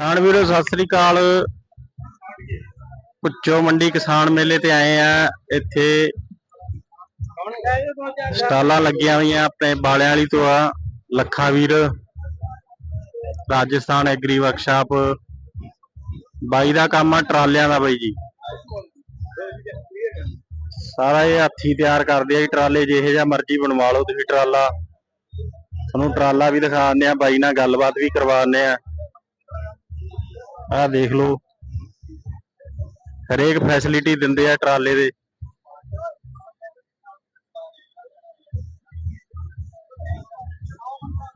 ਕਿਸਾਨ ਵੀਰੋ, ਸਤਿ ਸ੍ਰੀ ਅਕਾਲ। ਪੁੱਚੋ ਮੰਡੀ ਕਿਸਾਨ ਮੇਲੇ ਤੇ ਆਏ ਆ। ਇੱਥੇ ਸਟਾਲਾਂ ਲੱਗੀਆਂ ਹੋਈਆਂ ਆਪਣੇ ਬਾਲਿਆਂ ਵਾਲੀ ਤੋਂ ਆ। ਲੱਖਾ ਵੀਰ। Rajasthan agri workshop. ਬਾਈ ਦਾ ਕੰਮ ਆ, ਟਰਾਲਿਆਂ ਦਾ ਬਾਈ ਜੀ। ਸਾਰਾ ਇਹ ਹੱਥੀ ਤਿਆਰ ਕਰਦੇ ਆ ਜੀ ਟਰਾਲੇ ਜਿਹੇ ਜਿਹਾ ਮਰਜ਼ੀ ਬਣਵਾ ਲਓ ਤੁਸੀਂ ਟਰਾਲਾ। ਤੁਹਾਨੂੰ ਟਰਾਲਾ ਵੀ ਦਿਖਾ ਦਿੰਦੇ ਆ, ਬਾਈ ਨਾਲ ਗੱਲਬਾਤ ਵੀ ਕਰਵਾ ਦਿੰਦੇ ਆ। ਆਹ ਦੇਖ ਲਓ। ਹਰੇਕ ਫੈਸਿਲਿਟੀ ਦਿੰਦੇ ਆ ਟਰਾਲੇ ਦੇ।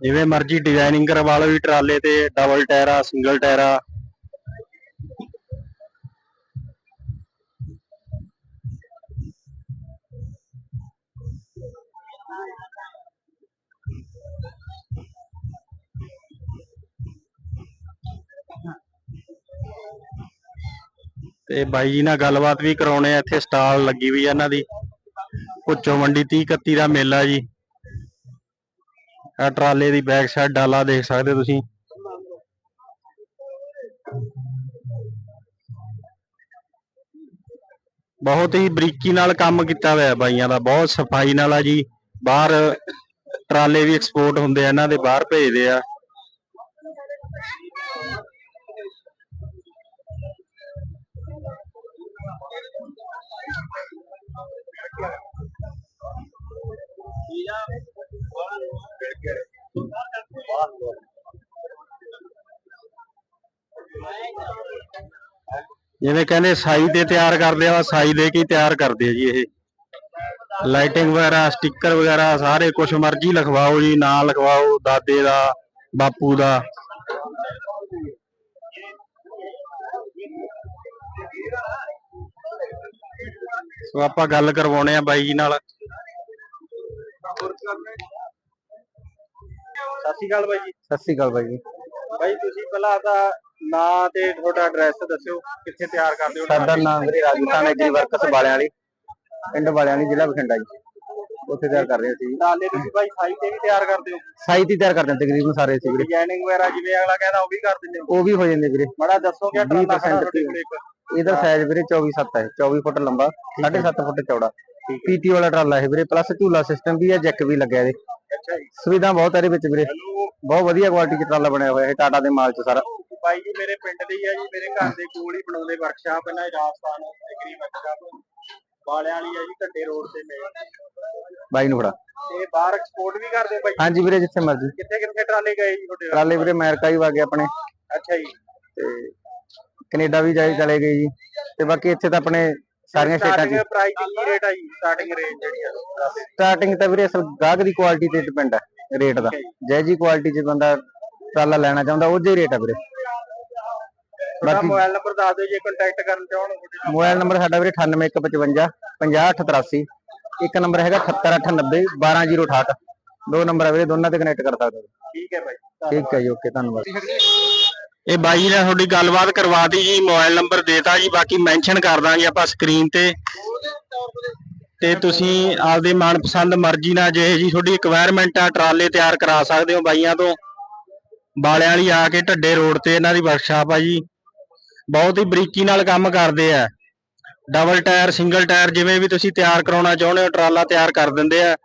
ਜਿਵੇਂ ਮਰਜ਼ੀ ਡਿਜ਼ਾਈਨਿੰਗ ਕਰਵਾ ਲਓ ਵੀ ਟਰਾਲੇ ਤੇ ਡਬਲ ਟਾਇਰ ਸਿੰਗਲ ਟਾਇਰ ਤੇ ਬਾਈ ਜੀ ਨਾਲ ਗੱਲਬਾਤ ਵੀ ਕਰਾਉਣੇ ਆ, ਇੱਥੇ ਸਟਾਲ ਲੱਗੀ ਹੋਈ ਆ ਇਹਨਾਂ ਦੀ। ਭੁੱਚੋ ਮੰਡੀ 30 31 ਦਾ ਮੇਲਾ ਜੀ। ਆ ਟਰਾਲੇ ਦੀ ਬੈਕ ਸਾਈਡ ਡਾਲਾ ਦੇਖ ਸਕਦੇ ਹੋ ਤੁਸੀਂ। ਬਹੁਤ ਹੀ ਬਰੀਕੀ ਨਾਲ ਕੰਮ ਕੀਤਾ ਹੋਇਆ ਬਾਈਆਂ ਦਾ, ਬਹੁਤ ਸਫ਼ਾਈ ਨਾਲ ਆ ਜੀ। ਬਾਹਰ ਟਰਾਲੇ ਵੀ ਐਕਸਪੋਰਟ ਹੁੰਦੇ ਆ, ਇਹਨਾਂ ਦੇ ਬਾਹਰ ਭੇਜਦੇ ਆ। ਜਿਵੇਂ ਕਹਿੰਦੇ ਸਾਈ ਤੇ ਤਿਆਰ ਕਰਦੇ ਆ ਸਾਈ ਦੇ ਕੇ ਹੀ ਤਿਆਰ ਕਰਦੇ ਆ ਜੀ ਇਹ। ਲਾਈਟਿੰਗ ਵਗੈਰਾ ਸਟicker ਵਗੈਰਾ, ਸਾਰੇ ਕੁਝ ਮਰਜ਼ੀ ਲਿਖਵਾਓ ਜੀ, ਨਾਂ ਲਿਖਵਾਓ, ਦਾਦੇ ਦਾ, ਬਾਪੂ ਦਾ। ਸੋ ਆਪਾਂ ਗੱਲ ਕਰਵਾਉਣੇ ਆ ਬਾਈ ਜੀ ਨਾਲ। ਸਤਿ ਸ਼੍ਰੀ ਅਕਾਲ ਬਾਈ ਜੀ। ਸਤਿ ਸ੍ਰੀ ਅਕਾਲ ਬਾਈ ਜੀ। ਬਾਈ ਤੁਸੀਂ ਪਹਿਲਾਂ ਆਦਾ ਨਾਂ ਤੇ ਤੁਹਾਡਾ ਐਡਰੈਸ ਦੱਸਿਓ ਕਿੱਥੇ ਤਿਆਰ ਕਰਦੇ ਹੋ? ਸਾਡਾ ਨਾਮ ਵੀਰੇ ਰਾਜਸਥਾਨ ਐਗਰੀ ਵਰਕਸ ਵਾਲਿਆਂ ਵਾਲੀ ਪਿੰਡ ਵਾਲਿਆਂ ਵਾਲੀ ਜ਼ਿਲ੍ਹਾ ਬਠਿੰਡਾ ਜੀ। ਉੱਥੇ ਤਿਆਰ ਕਰ ਰਹੇ ਸੀ ਜੀ। ਟਰਾਲੇ ਤੁਸੀਂ ਬਾਈ ਸਾਈ ਤੇ ਵੀ ਤਿਆਰ ਕਰਦੇ ਹੋ? ਸਾਈ ਦੀ ਤਿਆਰ ਕਰਦੇ ਹਾਂ ਤਕਰੀਬਨ ਸਾਰੇ ਸੀ ਵੀਰੇ। ਡਿਜ਼ਾਈਨਿੰਗ ਵਗੈਰਾ ਜਿਵੇਂ ਅਗਲਾ ਕਹਿੰਦਾ ਉਹ ਵੀ ਕਰ ਦਿੰਦੇ ਹੋ? ਉਹ ਵੀ ਹੋ ਜਾਂਦੇ ਵੀਰੇ। ਬੜਾ ਦੱਸੋਗੇ ਆਹ ਟਰਾਲਾ ਖੜਾ 20% ਤੁਹਾਡੇ ਕੋਲ ਇੱਕ। ਇਹਦਾ ਸਾਈਜ਼ ਵੀਰੇ 24 7 ਹੈ 24 ਫੁੱਟ ਲੰਬਾ 7.5 ਫੁੱਟ ਚੌੜਾ। ਪੀਟੀ ਵਾਲਾ ਟਰਾਲਾ ਹੈ ਵੀਰੇ ਪਲੱਸ ਝੂਲਾ ਸਿਸਟਮ ਵੀ ਹੈ ਜੈਕ ਵੀ ਲੱਗਿਆ ਇਹਦੇ। ਅੱਛਾ ਜੀ। ਸੁਵਿਧਾ ਬਹੁਤ ਹੈ ਇਹਦੇ ਵਿੱਚ ਵੀਰੇ। ਬਹੁਤ ਵਧੀਆ ਕੁਆਲਿਟੀ ਚ ਟਰਾਲਾ ਬਣਿਆ ਹੋਇਆ ਹੈ ਟਾਟਾ ਦੇ ਮਾਲ ਚ ਸਾਰਾ। ਬਾਈ ਜੀ ਮੇਰੇ ਪਿੰਡ ਦੇ ਹੀ ਆ ਜੀ ਮੇਰੇ ਘਰ ਦੇ ਕੋਲ ਹੀ ਬਣਾਉਂਦੇ ਵਰਕਸ਼ਾਪ ਇਹਨਾਂ ਰਾਜਸਥਾਨ ਐਗਰੀ ਵਰਕਸ਼ਾਪ ਵਾਲਿਆਂ ਵਾਲੀ ਆ ਜੀ ਘੱਟੇ ਰੋਡ ਤੇ ਮੇਲ ਬਾਈ ਨੂੰ ਫੜਾ। ਤੇ ਬਾਹਰ ਐਕਸਪੋਰਟ ਵੀ ਕਰਦੇ ਹੋ ਬਾਈ ਹਾਂਜੀ ਵੀਰੇ ਜਿੱਥੇ ਮਰਜ਼ੀ। ਕਿੱਥੇ ਕਿੱਥੇ ਟਰਾਲੇ ਗਏ ਜੀ ਤੁਹਾਡੇ ਟਰਾਲੇ ਵੀਰੇ ਅਮਰੀਕਾ ਵੀ ਵਾਗੇ ਆਪਣੇ। ਅੱਛਾ ਜੀ। ਤੇ ਕੈਨੇਡਾ ਵੀ ਜਾਈ ਚਲੇ ਗਏ ਜੀ। ਤੇ ਬਾਕੀ ਇੱਥੇ ਤਾਂ ਆਪਣੇ ਸਾਰੀਆਂ ਸਟੇਟਾਂ 'ਚ ਪ੍ਰਾਈਸ ਕੀ ਰੇਟ ਆ ਜੀ? ਸਟਾਰਟਿੰਗ ਰੇਂਜ ਜਿਹੜੀ ਆ? ਸਟਾਰਟਿੰਗ ਤਾਂ ਵੀਰੇ ਅਸਲ ਗਾਹਕ ਦੀ ਕੁਆਲਿਟੀ ਤੇ ਡਿਪੈਂਡ ਹੈ ਰੇਟ ਦਾ। ਜੈ ਜੀ ਕੁਆਲਿਟੀ 'ਚ ਬੰਦਾ ਟਰਾਲਾ ਲੈਣਾ ਚਾਹੁੰਦਾ ਉਹ ਜਿਹੀ ਰੇਟ ਹੈ ਵੀਰੇ। ਤੁਹਾਡਾ ਮੋਬਾਈਲ ਨੰਬਰ ਦੱਸ ਦਿਓ ਜੇ ਕੰਟੈਕਟ ਕਰਨ ਚਾਹਣ ਮੋਬਾਈਲ ਨੰਬਰ ਸਾਡਾ ਵੀਰੇ 98155 50883 ਇੱਕ ਨੰਬਰ ਹੈਗਾ 78890 12068 ਦੋ ਨੰਬਰ ਹੈ ਵੀਰੇ ਦੋਨਾਂ ਤੇ ਕਨੈਕਟ ਕਰ ਸਕਦੇ ਹੋ। ਠੀਕ ਹੈ ਬਾਈ ਠੀਕ ਹੈ ਜੀ ਓਕੇ ਧੰਨਵਾਦ। ਇਹ ਬਾਈ ਜੀ ਨੇ ਤੁਹਾਡੀ ਗੱਲਬਾਤ ਕਰਵਾਤੀ ਜੀ, ਮੋਬਾਈਲ ਨੰਬਰ ਦੇਤਾ ਜੀ, ਬਾਕੀ ਮੈਂਸ਼ਨ ਕਰ ਦਾਂਗੇ ਆਪਾਂ ਸਕਰੀਨ ਤੇ। ਤੇ ਤੁਸੀਂ ਆਪਦੇ ਮਨਪਸੰਦ ਮਰਜ਼ੀ ਨਾਲ ਜੇ ਜੀ ਤੁਹਾਡੀ ਰਿਕੁਆਇਰਮੈਂਟ ਆ, ਟਰਾਲੇ ਤਿਆਰ ਕਰਾ ਸਕਦੇ ਹੋ ਬਾਈਆਂ ਤੋਂ। ਬਾਲਿਆਂ ਵਾਲੀ ਆ ਕੇ ਢੱਡੇ ਰੋਡ ਤੇ ਇਹਨਾਂ ਦੀ ਵਰਕਸ਼ਾਪ ਆ ਜੀ। ਬਹੁਤ ਹੀ ਬਰੀਕੀ ਨਾਲ ਕੰਮ ਕਰਦੇ ਆ। ਡਬਲ ਟਾਇਰ ਸਿੰਗਲ ਟਾਇਰ ਜਿਵੇਂ ਵੀ ਤੁਸੀਂ ਤਿਆਰ ਕਰਾਉਣਾ ਚਾਹੁੰਦੇ ਹੋ, ਟਰਾਲਾ ਤਿਆਰ ਕਰ ਦਿੰਦੇ ਆ।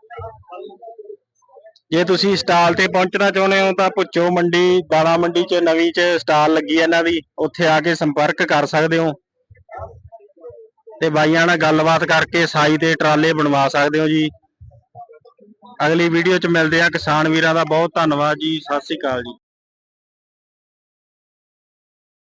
ਜੇ ਤੁਸੀਂ ਸਟਾਲ ਤੇ ਪਹੁੰਚਣਾ ਚਾਹੁੰਦੇ ਹੋ ਤਾਂ ਪੁੱਛੋ ਮੰਡੀ ਦਾਣਾ ਮੰਡੀ ਚ ਨਵੀਂ ਚ ਸਟਾਲ ਲੱਗੀ ਹੈ ਇਹਨਾਂ ਦੀ, ਉੱਥੇ ਆ ਕੇ ਸੰਪਰਕ ਕਰ ਸਕਦੇ ਹੋ। ਤੇ ਬਾਈਆਂ ਨਾਲ ਗੱਲਬਾਤ ਕਰਕੇ ਸਾਈ ਤੇ ਟਰਾਲੇ ਬਣਵਾ ਸਕਦੇ ਹੋ ਜੀ। ਅਗਲੀ ਵੀਡੀਓ ਚ ਮਿਲਦੇ ਆ ਕਿਸਾਨ ਵੀਰਾਂ ਦਾ ਬਹੁਤ ਧੰਨਵਾਦ ਜੀ, ਸਤਿ ਸ੍ਰੀ ਅਕਾਲ ਜੀ।